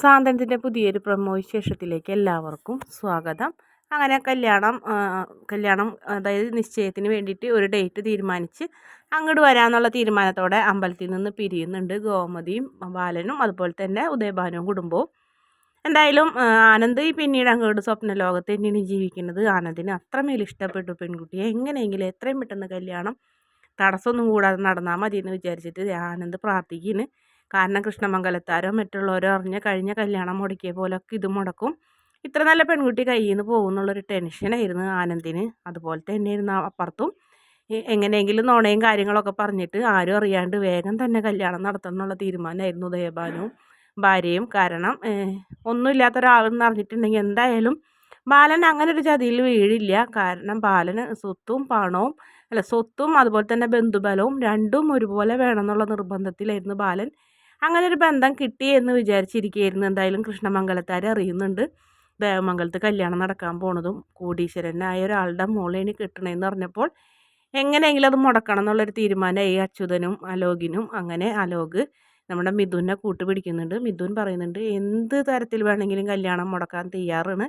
സാന്ത്വനത്തിന്റെ പുതിയൊരു പ്രമോ വിശേഷത്തിലേക്ക് എല്ലാവർക്കും സ്വാഗതം. അങ്ങനെ കല്യാണം കല്യാണം അതായത് നിശ്ചയത്തിന് വേണ്ടിയിട്ട് ഒരു ഡേറ്റ് തീരുമാനിച്ച് അങ്ങോട്ട് വരാമെന്നുള്ള തീരുമാനത്തോടെ അമ്പലത്തിൽ നിന്ന് പിരിയുന്നുണ്ട് ഗോമതിയും ബാലനും അതുപോലെ തന്നെ ഉദയഭാനുവും കുടുംബവും. എന്തായാലും ആനന്ദ് പിന്നീട് അങ്ങോട്ട് സ്വപ്ന ലോകത്ത് തന്നെയാണ് ജീവിക്കുന്നത്. ആനന്ദിന് അത്രമേൽ ഇഷ്ടപ്പെട്ടു പെൺകുട്ടിയെ. എങ്ങനെയെങ്കിലും എത്രയും പെട്ടെന്ന് കല്യാണം തടസ്സമൊന്നും കൂടാതെ നടന്നാൽ മതി എന്ന് വിചാരിച്ചിട്ട് ആനന്ദ് പ്രാർത്ഥിക്കുന്നു കാരണം കൃഷ്ണമംഗലത്താരോ മറ്റുള്ളവരോ അറിഞ്ഞ കഴിഞ്ഞ കല്യാണം മുടക്കിയ പോലൊക്കെ ഇത് മുടക്കും. ഇത്ര നല്ല പെൺകുട്ടി കയ്യിൽ നിന്ന് പോകുന്നുള്ളൊരു ടെൻഷനായിരുന്നു ആനന്ദിന്. അതുപോലെ തന്നെയായിരുന്നു അപ്പുറത്തും. എങ്ങനെയെങ്കിലും നോണയും കാര്യങ്ങളൊക്കെ പറഞ്ഞിട്ട് ആരും അറിയാണ്ട് വേഗം തന്നെ കല്യാണം നടത്തണം എന്നുള്ള തീരുമാനമായിരുന്നു ദേവാനും. ഭാര്യയും കാരണം ഒന്നുമില്ലാത്ത ഒരാളെന്ന് അറിഞ്ഞിട്ടുണ്ടെങ്കിൽ എന്തായാലും ബാലൻ അങ്ങനെ ഒരു ചതിയിൽ വീഴില്ല. കാരണം ബാലന് സ്വത്തും പണവും അല്ല സ്വത്തും അതുപോലെ തന്നെ ബന്ധുബലവും രണ്ടും ഒരുപോലെ വേണമെന്നുള്ള നിർബന്ധത്തിലായിരുന്നു ബാലൻ. അങ്ങനെ ഒരു ബന്ധം കിട്ടി എന്ന് വിചാരിച്ചിരിക്കുകയായിരുന്നു എന്തായാലും കൃഷ്ണമംഗലത്താർ അറിയുന്നുണ്ട്. ദേവമംഗലത്ത് കല്യാണം നടക്കാൻ പോണതും കോടീശ്വരനായ ഒരാളുടെ മോളേന് കിട്ടണമെന്ന് പറഞ്ഞപ്പോൾ എങ്ങനെയെങ്കിലും അത് മുടക്കണം എന്നുള്ളൊരു തീരുമാനമായി അച്യുതനും അലോകിനും അങ്ങനെ അലോക് നമ്മുടെ മിഥുനെ കൂട്ടുപിടിക്കുന്നുണ്ട്. മിഥുൻ പറയുന്നുണ്ട് എന്ത് തരത്തിൽ വേണമെങ്കിലും കല്യാണം മുടക്കാൻ തയ്യാറാണ്.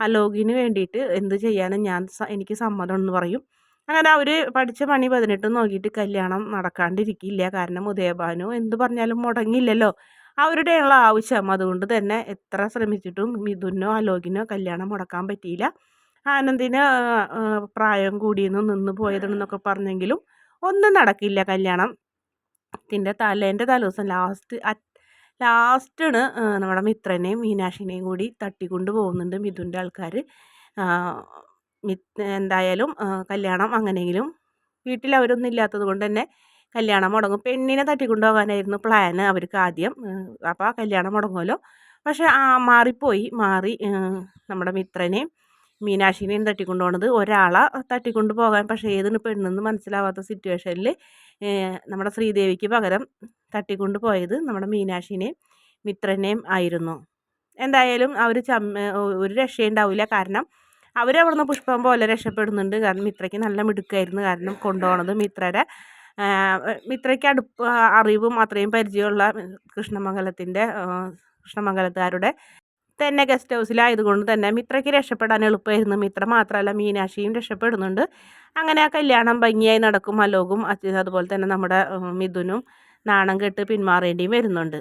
അലോകിന് വേണ്ടിയിട്ട് എന്ത് ചെയ്യാനും ഞാൻ എനിക്ക് സമ്മതം എന്ന് പറയും. അങ്ങനെ അവർ പഠിച്ച പണി പതിനെട്ടും നോക്കിയിട്ട് കല്യാണം നടക്കാണ്ടിരിക്കില്ല. കാരണം ഉദയഭാനു എന്ത് പറഞ്ഞാലും മുടങ്ങില്ലല്ലോ. അവരുടെയുള്ള ആവശ്യം. അതുകൊണ്ട് തന്നെ എത്ര ശ്രമിച്ചിട്ടും മിഥുനോ അലോകിനോ കല്യാണം മുടക്കാൻ പറ്റിയില്ല. ആനന്ദിന് പ്രായം കൂടിയെന്നും നിന്ന് പോയതെന്നൊക്കെ പറഞ്ഞെങ്കിലും ഒന്നും നടക്കില്ല കല്യാണം. ത്തിന്റെ തലേന്റെ തലേദിവസം ലാസ്റ്റ് ലാസ്റ്റാണ് നമ്മുടെ മിത്രനെയും മീനാക്ഷിനെയും കൂടി തട്ടിക്കൊണ്ട് പോകുന്നുണ്ട് മിഥുന്റെ ആൾക്കാർ എന്തായാലും കല്യാണം അങ്ങനെയെങ്കിലും വീട്ടിൽ അവരൊന്നും ഇല്ലാത്തത് കൊണ്ട് തന്നെ കല്യാണം മുടങ്ങും. പെണ്ണിനെ തട്ടിക്കൊണ്ടുപോകാനായിരുന്നു പ്ലാന് അവർക്ക് ആദ്യം അപ്പോൾ കല്യാണം മുടങ്ങുമല്ലോ. പക്ഷേ ആ മാറിപ്പോയി. മാറി നമ്മുടെ മിത്രനെയും മീനാക്ഷിനെയും തട്ടിക്കൊണ്ടു പോകുന്നത് ഒരാളെ തട്ടിക്കൊണ്ട് പോകാൻ പക്ഷേ ഏതിന് പെണ്ണെന്ന് മനസ്സിലാവാത്ത സിറ്റുവേഷനിൽ നമ്മുടെ ശ്രീദേവിക്ക് പകരം തട്ടിക്കൊണ്ട് പോയത് നമ്മുടെ മീനാക്ഷിനെയും മിത്രനെയും ആയിരുന്നു. എന്തായാലും അവർ ചമ്മ ഒരു രക്ഷയുണ്ടാവില്ല. കാരണം അവരവിടുന്ന് പുഷ്പം പോലെ രക്ഷപ്പെടുന്നുണ്ട്. കാരണം മിത്രയ്ക്ക് നല്ല മിടുക്കായിരുന്നു. കാരണം കൊണ്ടുപോകണത് മിത്രയുടെ മിത്രയ്ക്ക് അടുപ്പ് അറിവും അത്രയും പരിചയമുള്ള കൃഷ്ണമംഗലത്തിന്റെ കൃഷ്ണമംഗലത്തുകാരുടെ തന്നെ ഗസ്റ്റ് ഹൗസിലായതുകൊണ്ട് തന്നെ മിത്രയ്ക്ക് രക്ഷപ്പെടാൻ എളുപ്പമായിരുന്നു. മിത്ര മാത്രമല്ല മീനാക്ഷിയും രക്ഷപ്പെടുന്നുണ്ട്. അങ്ങനെ ആ കല്യാണം ഭംഗിയായി നടക്കും. അലോകും അതുപോലെ തന്നെ നമ്മുടെ മിഥുനും നാണം കെട്ട് പിന്മാറേണ്ടിയും വരുന്നുണ്ട്.